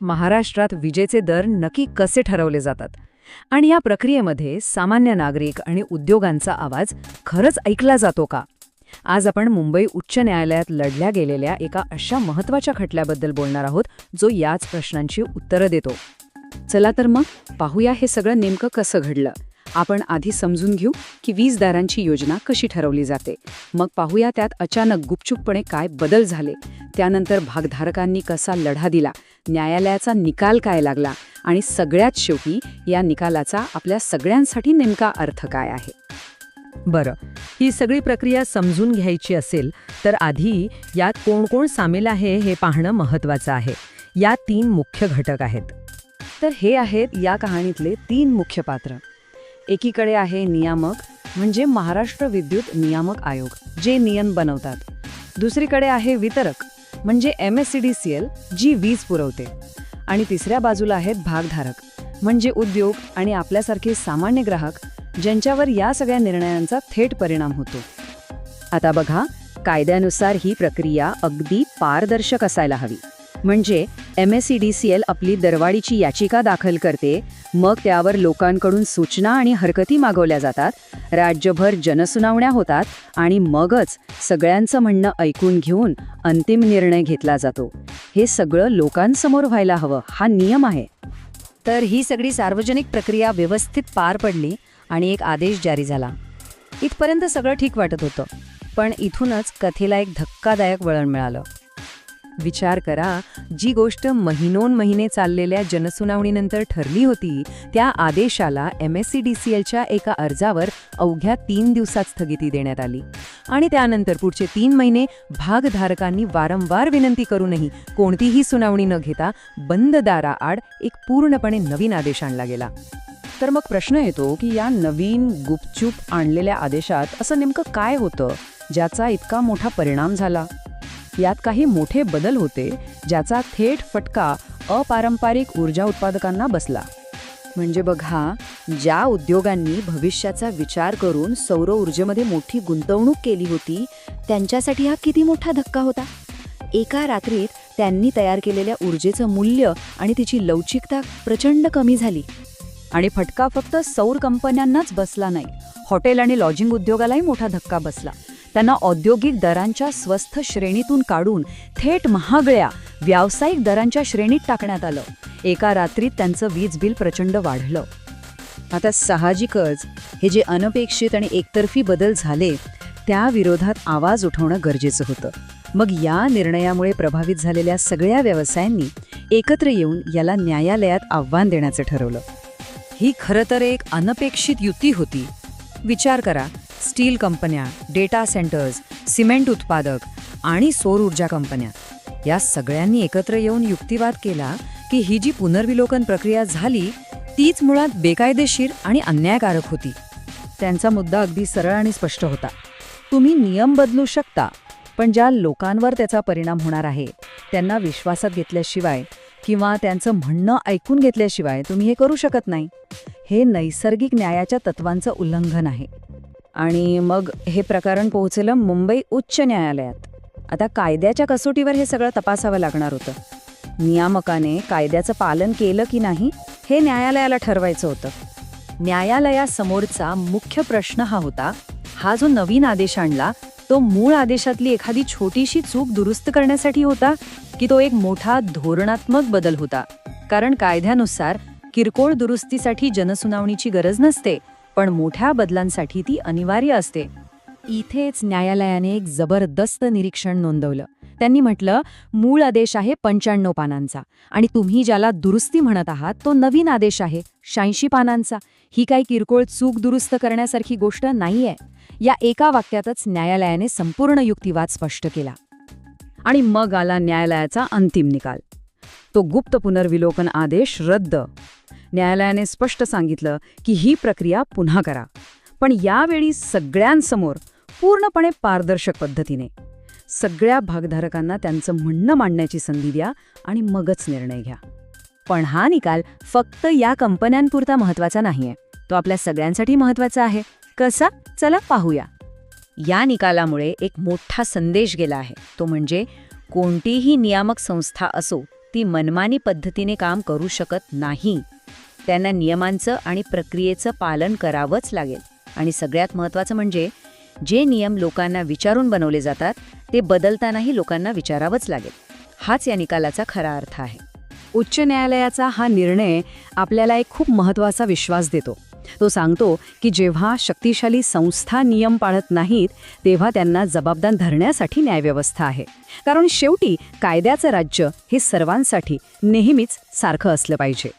महाराष्ट्रात विजेचे दर नक्की कसे ठरवले जातात? आणि या प्रक्रियेमध्ये सामान्य नागरिक आणि उद्योगांचा आवाज खरंच ऐकला जातो का? आज आपण मुंबई उच्च न्यायालयात लढल्या गेलेल्या एका अशा महत्त्वाच्या खटल्याबद्दल बोलणार आहोत जो याच प्रश्नांची उत्तरं देतो. चला तर मग पाहूया हे सगळं नेमकं कसं घडलं. आपण आधी समजून घेऊ की वीजदारांची योजना कशी ठरवली जाते. मग पाहूया त्यात अचानक गुपचूपपणे काय बदल झाले. त्यानंतर भागधारकांनी कसा लढा दिला. न्यायालयाचा निकाल काय लागला. आणि सगळ्यात शेवटी या निकालाचा आपल्या सगळ्यांसाठी नेमका अर्थ काय आहे. बरं ही सगळी प्रक्रिया समजून घ्यायची असेल तर आधी यात कोण कोण सामील आहे हे पाहणं महत्त्वाचं आहे. या तीन मुख्य घटक आहेत. तर हे आहेत या कहाणीतले तीन मुख्य पात्र. एकीकडे आहे नियामक म्हणजे महाराष्ट्र विद्युत नियामक आयोग जे नियम बनवतात. दुसरीकडे आहे वितरक म्हणजे M S C D C L जी वीज पुरवते. आणि तिसऱ्या बाजूला आहेत भागधारक म्हणजे उद्योग आणि आपल्यासारखे सामान्य ग्राहक ज्यांच्यावर या सगळ्या निर्णयांचा थेट परिणाम होतो. आता बघा कायद्यानुसार ही प्रक्रिया अगदी पारदर्शक असायला हवी. म्हणजे M S C D C L आपली दरवाढीची याचिका दाखल करते मग त्यावर लोकांकडून सूचना आणि हरकती मागवल्या जातात राज्यभर जनसुनावण्या होतात आणि मगच सगळ्यांचं म्हणणं ऐकून घेऊन अंतिम निर्णय घेतला जातो. हे सगळं लोकांसमोर व्हायला हवं हा नियम आहे. तर ही सगळी सार्वजनिक प्रक्रिया व्यवस्थित पार पडली आणि एक आदेश जारी झाला. इथपर्यंत सगळं ठीक वाटत होतं पण इथूनच कथेला एक धक्कादायक वळण मिळालं. विचार करा जी गोष्ट महिनोन महिने चाललेल्या जनसुनावणीनंतर ठरली होती त्या आदेशाला M S C D C एलच्या एका अर्जावर अवघ्या तीन दिवसात स्थगिती देण्यात आली. आणि त्यानंतर पुढचे तीन महिने भागधारकांनी वारंवार विनंती करूनही कोणतीही सुनावणी न घेता बंद दाराआड एक पूर्णपणे नवीन आदेश आणला गेला. तर मग प्रश्न येतो की या नवीन गुपचूप आणलेल्या आदेशात असं नेमकं काय होतं ज्याचा इतका मोठा परिणाम झाला? यात काही मोठे बदल होते ज्याचा थेट फटका अपारंपरिक ऊर्जा उत्पादकांना बसला. म्हणजे बघा ज्या उद्योगांनी भविष्याचा विचार करून सौर ऊर्जेमध्ये मोठी गुंतवणूक केली होती त्यांच्यासाठी हा किती मोठा धक्का होता? एका रात्रीत त्यांनी तयार केलेल्या ऊर्जेचं मूल्य आणि तिची लवचिकता प्रचंड कमी झाली. आणि फटका फक्त सौर कंपन्यांनाच बसला नाही हॉटेल आणि लॉजिंग उद्योगालाही मोठा धक्का बसला. त्यांना औद्योगिक दरांच्या स्वस्थ श्रेणीतून काढून थेट महागड्या व्यावसायिक दरांच्या श्रेणीत टाकण्यात आलं. एका रात्रीत त्यांचं वीज बिल प्रचंड वाढलं. आता साहजिकच हे जे अनपेक्षित आणि एकतर्फी बदल झाले त्या विरोधात आवाज उठवणं गरजेचं होतं. मग या निर्णयामुळे प्रभावित झालेल्या सगळ्या व्यवसायांनी एकत्र येऊन याला न्यायालयात आव्हान देण्याचं ठरवलं. ही खरं तर एक अनपेक्षित युती होती. विचार करा. स्टील कंपन्या डेटा सेंटर्स सिमेंट उत्पादक आणि सौर ऊर्जा कंपन्या. या सगळ्यांनी एकत्र येऊन युक्तिवाद केला की ही जी पुनर्विलोकन प्रक्रिया झाली तीच मुळात बेकायदेशीर आणि अन्यायकारक होती. त्यांचा मुद्दा अगदी सरळ आणि स्पष्ट होता. तुम्ही नियम बदलू शकता पण ज्या लोकांवर त्याचा परिणाम होणार आहे त्यांना विश्वासात घेतल्याशिवाय किंवा त्यांचं म्हणणं ऐकून घेतल्याशिवाय तुम्ही हे करू शकत नाही. हे नैसर्गिक न्यायाच्या तत्वांचं उल्लंघन आहे. आणि मग हे प्रकरण पोहोचलं मुंबई उच्च न्यायालयात. आता कायद्याच्या कसोटीवर हे सगळं तपासावं लागणार होतं. नियामकाने कायद्याचं पालन केलं की नाही हे न्यायालयाला ठरवायचं होतं. न्यायालयासमोरचा मुख्य प्रश्न हा होता हा जो नवीन आदेश आणला तो मूळ आदेशातली एखादी छोटीशी चूक दुरुस्त करण्यासाठी होता की तो एक मोठा धोरणात्मक बदल होता? कारण कायद्यानुसार किरकोळ दुरुस्तीसाठी जनसुनावणीची गरज नसते पण मोठ्या बदलांसाठी ती अनिवार्य असते. इथेच न्यायालयाने एक जबरदस्त निरीक्षण नोंदवलं. त्यांनी म्हटलं मूळ आदेश आहे पंच्याण्णव पानांचा आणि तुम्ही ज्याला दुरुस्ती म्हणत आहात तो नवीन आदेश आहे शहाऐंशी पानांचा. ही काही किरकोळ चूक दुरुस्त करण्यासारखी गोष्ट नाहीये. या एका वाक्यातच न्यायालयाने संपूर्ण युक्तिवाद स्पष्ट केला. आणि मग आला न्यायालयाचा अंतिम निकाल. तो गुप्त पुनर्विलोकन आदेश रद्द. न्यायालयाने स्पष्ट सांगितलं की ही प्रक्रिया पुन्हा करा. पण यावेळी सगळ्यांसमोर पूर्णपणे पारदर्शक पद्धतीने. सगळ्या भागधारकांना त्यांचं म्हणणं मांडण्याची संधी द्या आणि मगच निर्णय घ्या. पण हा निकाल फक्त या कंपन्यांपुरता महत्त्वाचा नाहीये. तो आपल्या सगळ्यांसाठी महत्त्वाचा आहे. कसा? चला पाहूया. या निकालामुळे एक मोठा संदेश गेला आहे. तो म्हणजे कोणतीही नियामक संस्था असो ती मनमानी पद्धतीने काम करू शकत नाही. त्यांना नियमांचं आणि प्रक्रियेचं पालन करावंच लागेल. आणि सगळ्यात महत्त्वाचं म्हणजे जे नियम लोकांना विचारून बनवले जातात ते बदलतानाही लोकांना विचारावंच लागेल. हाच या निकालाचा खरा अर्थ आहे. उच्च न्यायालयाचा हा निर्णय आपल्याला एक खूप महत्त्वाचा विश्वास देतो. तो सांगतो की जेव्हा शक्तिशाली संस्था नियम पाळत नाहीत तेव्हा त्यांना जबाबदार धरण्यासाठी न्यायव्यवस्था आहे. कारण शेवटी कायद्याचं राज्य हे सर्वांसाठी नेहमीच सारखं असलं पाहिजे.